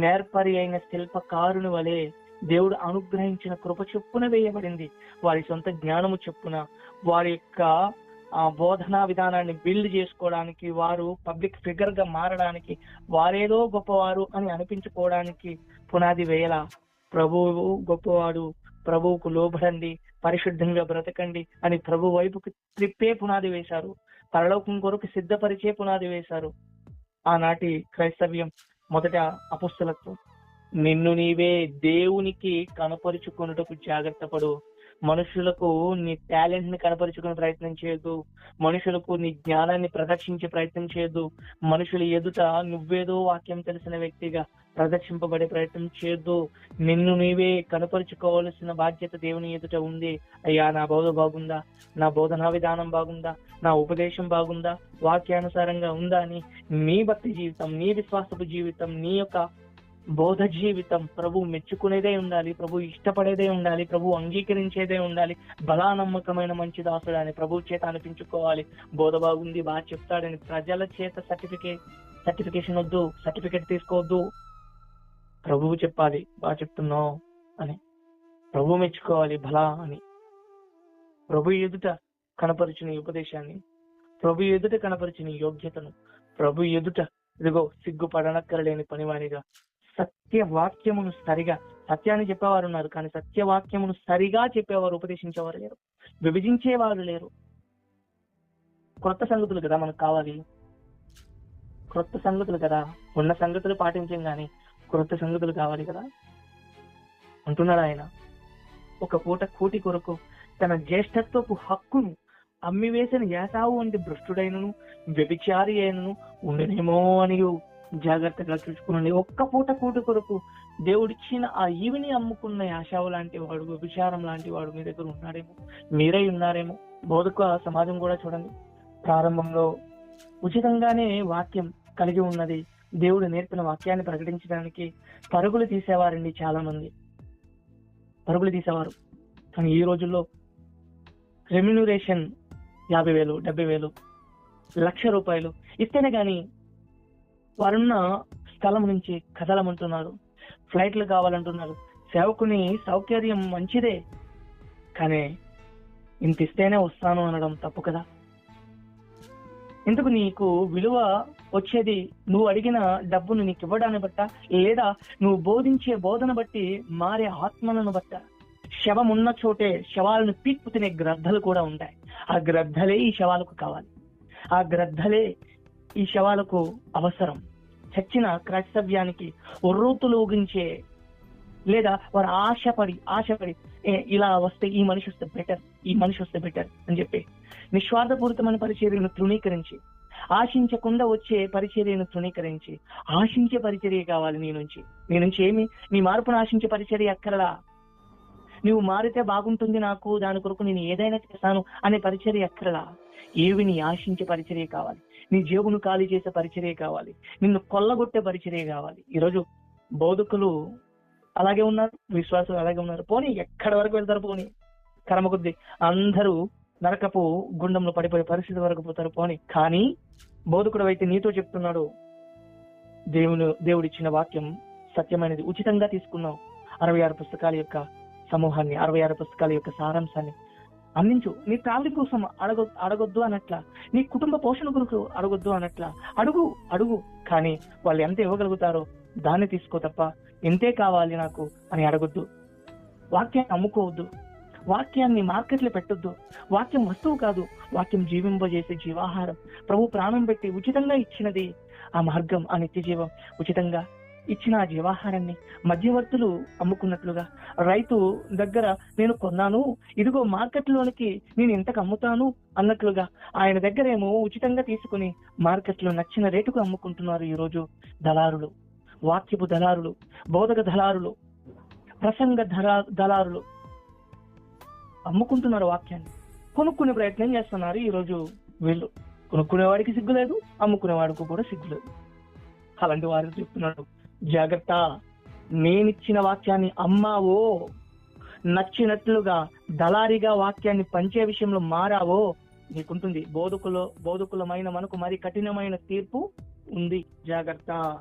నేర్పరి అయిన శిల్పకారుని వలె దేవుడు అనుగ్రహించిన కృప చొప్పున వేయబడింది. వారి సొంత జ్ఞానము చొప్పున వారి యొక్క బోధనా విధానాన్ని బిల్డ్ చేసుకోవడానికి వారు పబ్లిక్ ఫిగర్గా మారడానికి వారేదో గొప్పవారు అని అనిపించుకోవడానికి పునాది వేయల. ప్రభువు గొప్పవాడు ప్రభువుకు లోబడండి పరిశుద్ధంగా బ్రతకండి అని ప్రభు వైపుకి త్రిప్పే పునాది వేశారు. పరలోకం కొరకు సిద్ధపరిచే పునాది వేశారు. ఆనాటి క్రైస్తవ్యం మొదట అపుస్తులతో నిన్ను నీవే దేవునికి కనపరుచుకొనుటకు జాగ్రత్త పడు. మనుషులకు నీ టాలెంట్ని కనపరుచుకునే ప్రయత్నం చేయదు మనుషులకు నీ జ్ఞానాన్ని ప్రదర్శించే ప్రయత్నం చేయదు మనుషుల ఎదుట నువ్వేదో వాక్యం తెలిసిన వ్యక్తిగా ప్రదర్శింపబడే ప్రయత్నం చేయొద్దు. నిన్ను నీవే కనపరుచుకోవాల్సిన బాధ్యత దేవుని ఎదుట ఉంది. అయ్యా నా బోధ బాగుందా? నా బోధనా విధానం బాగుందా? నా ఉపదేశం బాగుందా? వాక్యానుసారంగా ఉందా అని నీ భక్తి జీవితం నీ విశ్వాసపు జీవితం నీ యొక్క బోధ జీవితం ప్రభు మెచ్చుకునేదే ఉండాలి ప్రభు ఇష్టపడేదే ఉండాలి ప్రభు అంగీకరించేదే ఉండాలి బలా నమ్మకమైన మంచి దాసుడు అని ప్రభు చేత అనిపించుకోవాలి. బోధ బాగుంది బాగా చెప్తాడని ప్రజల చేత సర్టిఫికేట్ సర్టిఫికేషన్ వద్దు సర్టిఫికేట్ తీసుకోవద్దు. ప్రభువు చెప్పాలి బాగా చెప్తున్నావు అని. ప్రభు మెచ్చుకోవాలి బలా అని. ప్రభు ఎదుట కనపరిచిన ఉపదేశాన్ని ప్రభు ఎదుట కనపరిచిన యోగ్యతను ప్రభు ఎదుట ఇదిగో సిగ్గుపడనక్కరలేని పనివానిగా సత్యవాక్యమును సరిగా సత్యాన్ని చెప్పేవారు ఉన్నారు కానీ సత్య వాక్యమును సరిగా చెప్పేవారు ఉపదేశించేవారు లేరు. విభజించేవారు లేరు. క్రొత్త సంగతులు కదా మనకు కావాలి. క్రొత్త సంగతులు కదా. ఉన్న సంగతులు పాటించం కానీ క్రొత్త సంగతులు కావాలి కదా. అంటున్నాడు ఆయన. ఒక పూట కూటి కొరకు తన జ్యేష్ఠత్వపు హక్కును అమ్మివేసిన యాసావు వంటి భ్రష్టుడైనను వ్యభిచారి అయినను ఉండనేమో అని జాగ్రత్తగా చూసుకునండి ఒక్క పూట కూటి కొరకు దేవుడిచ్చిన ఆ ఈవిని అమ్ముకున్న యాశావు లాంటి వాడు విచారం లాంటి వాడు మీ దగ్గర ఉన్నారేమో? మీరై ఉన్నారేమో? బోధక సమాజం కూడా చూడండి. ప్రారంభంలో ఉచితంగానే వాక్యం కలిగి ఉన్నది. దేవుడు నేర్పిన వాక్యాన్ని ప్రకటించడానికి పరుగులు తీసేవారండి చాలా మంది పరుగులు తీసేవారు. కానీ ఈ రోజుల్లో రెమ్యూనరేషన్ యాభై వేలు డెబ్బై వేలు లక్ష రూపాయలు. ఇస్తేనే కానీ వారున్న స్థలం నుంచి కదలమంటున్నారు ఫ్లైట్లు కావాలంటున్నారు సేవకుని సౌకర్యం మంచిదే కానీ ఇంత ఇస్తేనే వస్తాను అనడం తప్పు కదా? ఎందుకు నీకు విలువ వచ్చేది నువ్వు అడిగిన డబ్బును నీకు ఇవ్వడాన్ని బట్ట లేదా నువ్వు బోధించే బోధన బట్టి మారే ఆత్మలను బట్ట. శవం ఉన్న చోటే శవాలను పీక్కు తినే గ్రద్దలు కూడా ఉంటాయి ఆ గ్రద్దలే ఈ శవాలకు కావాలి. ఆ గ్రద్దలే ఈ శవాలకు అవసరం. చచ్చిన క్రైస్తవ్యానికి ఒర్రూతులోగించే లేదా వారు ఆశపడి ఆశపడి ఇలా వస్తే ఈ మనిషి వస్తే బెటర్ ఈ మనిషి వస్తే బెటర్ అని చెప్పి నిస్వార్థపూరితమైన పరిచర్యను తృణీకరించి ఆశించకుండా వచ్చే పరిచర్యను తృణీకరించి ఆశించే పరిచర్య కావాలి నీ నుంచి. నీ నుంచి ఏమి? నీ మార్పును ఆశించే పరిచర్య ఎక్కడలా? నువ్వు మారితే బాగుంటుంది నాకు దాని కొరకు నేను ఏదైనా చేస్తాను అనే పరిచర్య ఎక్కడలా? ఏవి నీ ఆశించే పరిచర్య కావాలి? నీ జేబును ఖాళీ చేసే పరిచర్య కావాలి. నిన్ను కొల్లగొట్టే పరిచర్య కావాలి. ఈరోజు బోధకులు అలాగే ఉన్నారు విశ్వాసులు అలాగే ఉన్నారు. పోనీ ఎక్కడ వరకు వెళ్తారు పోనీ? కర్మ కొద్ది అందరూ నరకపు గుండంలో పడిపోయే పరిస్థితి వరకు పోతారు పోనీ. కానీ బోధకుడు అయితే నీతో చెప్తున్నాడు దేవుని దేవుడిచ్చిన వాక్యం సత్యమైనది. ఉచితంగా తీసుకున్నావు. అరవై ఆరు పుస్తకాల యొక్క సమూహాన్ని అరవై ఆరు పుస్తకాల యొక్క సారాంశాన్ని అందించు. నీ ఫ్యామిలీ కోసం అడగ అడగొద్దు అన్నట్ల. నీ కుటుంబ పోషణ కొరకు అడగొద్దు అన్నట్ల. అడుగు అడుగు. కానీ వాళ్ళు ఎంత ఇవ్వగలుగుతారో దాన్ని తీసుకో తప్ప ఎంతే కావాలి నాకు అని అడగొద్దు. వాక్యాన్ని అమ్ముకోవద్దు వాక్యాన్ని మార్కెట్లో పెట్టొద్దు. వాక్యం వస్తువు కాదు. వాక్యం జీవింపజేసే జీవాహారం. ప్రభు ప్రాణం పెట్టి ఉచితంగా ఇచ్చినది ఆ మార్గం ఆ నిత్య జీవం ఉచితంగా ఇచ్చిన ఆ జీవాహారాన్ని మధ్యవర్తులు అమ్ముకున్నట్లుగా. రైతు దగ్గర నేను కొన్నాను ఇదిగో మార్కెట్లోనికి నేను ఇంతకు అమ్ముతాను అన్నట్లుగా. ఆయన దగ్గర ఏమో ఉచితంగా తీసుకుని మార్కెట్లో నచ్చిన రేటుకు అమ్ముకుంటున్నారు ఈ రోజు దళారులు వాక్యపు దళారులు బోధక దళారులు ప్రసంగ ధరా దళారులు అమ్ముకుంటున్నారు వాక్యాన్ని. కొనుక్కునే ప్రయత్నం చేస్తున్నారు ఈ రోజు వీళ్ళు. కొనుక్కునేవాడికి సిగ్గు లేదు అమ్ముకునేవాడికి కూడా సిగ్గు లేదు. అలాంటి వారు చెప్తున్నాడు. జాగ్రత్త. నేనిచ్చిన వాక్యాన్ని అమ్మావో? నచ్చినట్లుగా దళారిగా వాక్యాన్ని పంచే విషయంలో మారావో? నీకుంటుంది. బోధకులు బోధకులమైన మనకు మరి కఠినమైన తీర్పు ఉంది. జాగ్రత్త.